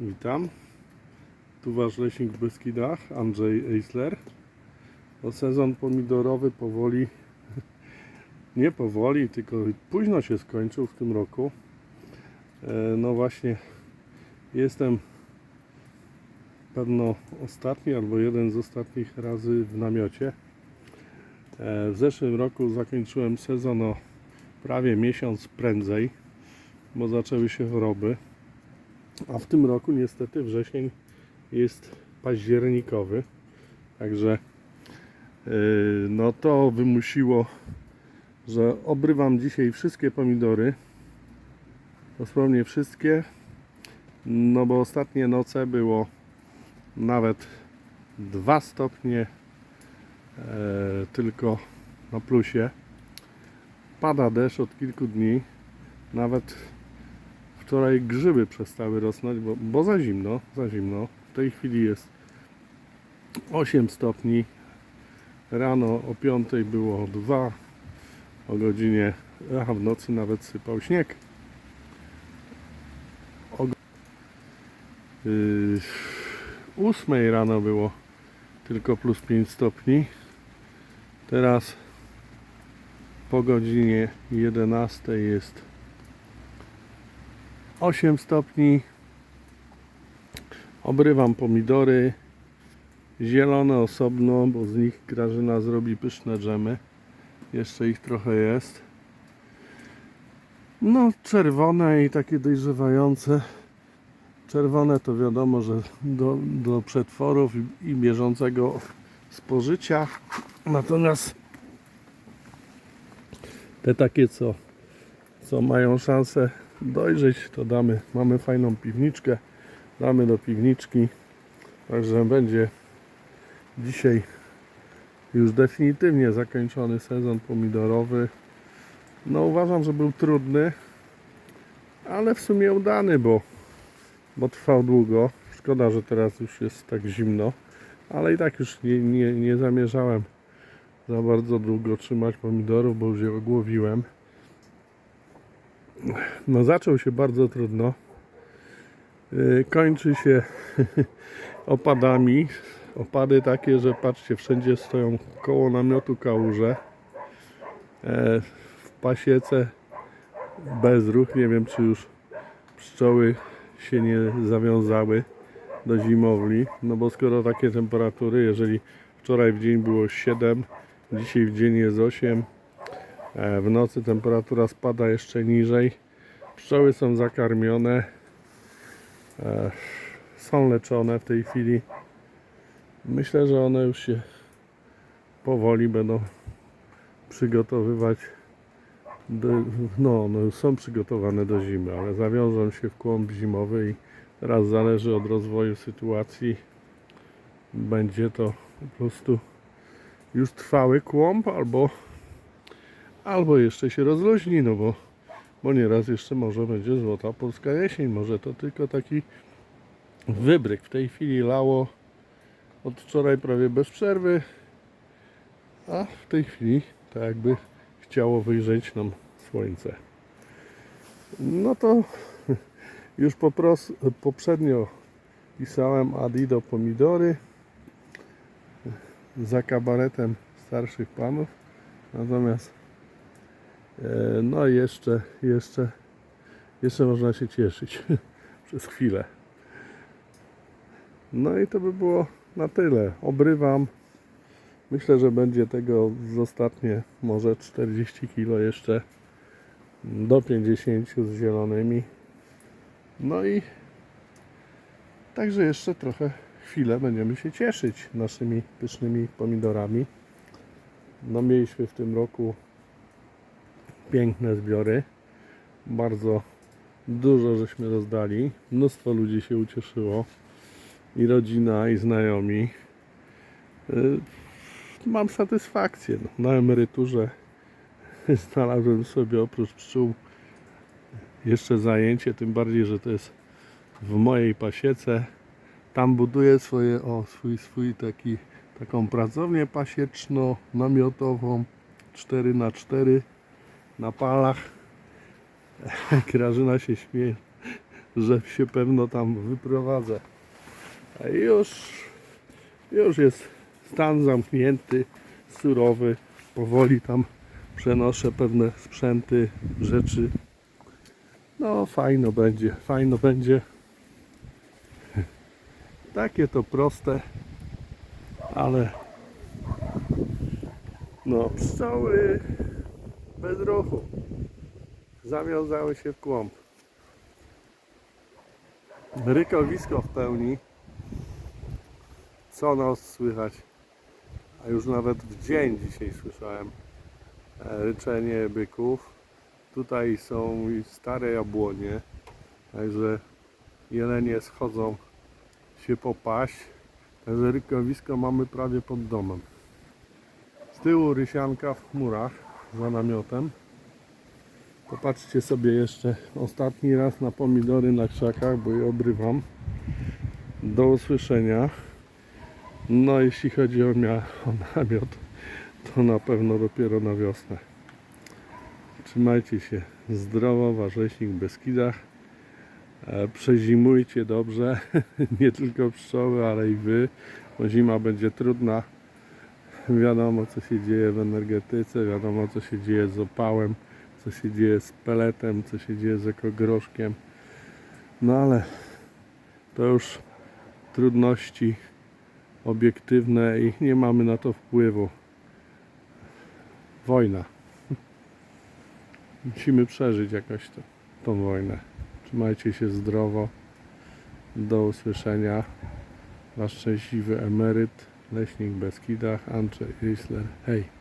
Witam. Tu Wasz leśnik w Beskidach, Andrzej Eisler. No, sezon pomidorowy powoli, nie powoli, tylko późno się skończył w tym roku. E, No właśnie, jestem pewno ostatni albo jeden z ostatnich razy w namiocie. E, W zeszłym roku zakończyłem sezon o prawie miesiąc prędzej, bo zaczęły się choroby. A w tym roku niestety wrzesień jest październikowy. Także yy, no to wymusiło, że obrywam dzisiaj wszystkie pomidory. Dosłownie wszystkie. No bo ostatnie noce było nawet 2 stopnie e, tylko na plusie. Pada deszcz od kilku dni. Nawet wczoraj grzyby przestały rosnąć, bo, bo za zimno, za zimno. W tej chwili jest 8 stopni. Rano o 5 było 2. O godzinie, a w nocy nawet sypał śnieg. O yy, 8 rano było tylko plus 5 stopni. Teraz po godzinie 11 jest 8 stopni. Obrywam pomidory. Zielone osobno, bo z nich Grażyna zrobi pyszne dżemy. Jeszcze ich trochę jest. No, czerwone i takie dojrzewające. Czerwone to wiadomo, że do, do przetworów i, i bieżącego spożycia. Natomiast te takie, co, co mają szansę dojrzeć, to damy. Mamy fajną piwniczkę, damy do piwniczki. Także będzie dzisiaj już definitywnie zakończony sezon pomidorowy. No uważam, że był trudny, ale w sumie udany, bo, bo trwał długo. Szkoda, że teraz już jest tak zimno, ale i tak już nie, nie, nie zamierzałem za bardzo długo trzymać pomidorów, bo już je ogłowiłem. No zaczął się bardzo trudno. Yy, Kończy się opadami. Opady takie, że patrzcie, wszędzie stoją koło namiotu kałuże. E, W pasiece bezruch. Nie wiem, czy już pszczoły się nie zawiązały do zimowli. No bo skoro takie temperatury, jeżeli wczoraj w dzień było 7, dzisiaj w dzień jest 8, E, W nocy temperatura spada jeszcze niżej. Pszczoły są zakarmione. E, Są leczone w tej chwili. Myślę, że one już się powoli będą przygotowywać. Do, no, już są przygotowane do zimy, ale zawiążą się w kłąb zimowy i teraz zależy od rozwoju sytuacji. Będzie to po prostu już trwały kłąb albo albo jeszcze się rozluźni, no bo, bo nieraz jeszcze może będzie złota polska jesień, może to tylko taki wybryk. W tej chwili lało od wczoraj prawie bez przerwy, a w tej chwili tak jakby chciało wyjrzeć nam słońce. No to już po pros, poprzednio pisałem Adido pomidory za kabaretem starszych panów, natomiast No i jeszcze, jeszcze, jeszcze można się cieszyć przez chwilę. No i to by było na tyle. Obrywam. Myślę, że będzie tego z ostatnie może 40 kg jeszcze do 50 z zielonymi. No i także jeszcze trochę chwilę będziemy się cieszyć naszymi pysznymi pomidorami. No mieliśmy w tym roku piękne zbiory. Bardzo dużo żeśmy rozdali. Mnóstwo ludzi się ucieszyło. I rodzina, i znajomi. Y, Mam satysfakcję. No, Na emeryturze znalazłem sobie oprócz pszczół jeszcze zajęcie, tym bardziej, że to jest w mojej pasiece. Tam buduję swoje, o, swój, swój taki, taką pracownię pasieczno-namiotową 4 na 4 na palach. Grażyna się śmieje, że się pewno tam wyprowadzę. A już, już jest stan zamknięty, surowy. Powoli tam przenoszę pewne sprzęty, rzeczy. No fajno będzie, fajno będzie. Takie to proste, ale no pszczoły bez ruchu zawiązały się w kłąb. Rykowisko w pełni. Co noc słychać, a już nawet w dzień dzisiaj słyszałem e, ryczenie byków. Tutaj są stare jabłonie, także jelenie schodzą się popaść. Także rykowisko mamy prawie pod domem. Z tyłu rysianka w chmurach za namiotem. Popatrzcie sobie jeszcze ostatni raz na pomidory na krzakach, bo je obrywam. Do usłyszenia. No jeśli chodzi o, o namiot, to na pewno dopiero na wiosnę. Trzymajcie się zdrowo, Warześnik w Beskidach. E, Przezimujcie dobrze, nie tylko pszczoły, ale i wy, bo zima będzie trudna. Wiadomo co się dzieje w energetyce, wiadomo co się dzieje z opałem, co się dzieje z peletem, co się dzieje z ekogroszkiem. No ale to już trudności obiektywne i nie mamy na to wpływu. Wojna. Musimy przeżyć jakoś to, tą wojnę. Trzymajcie się zdrowo. Do usłyszenia. Wasz szczęśliwy emeryt, leśnik Beskidach, Andrzej Isler. Hej!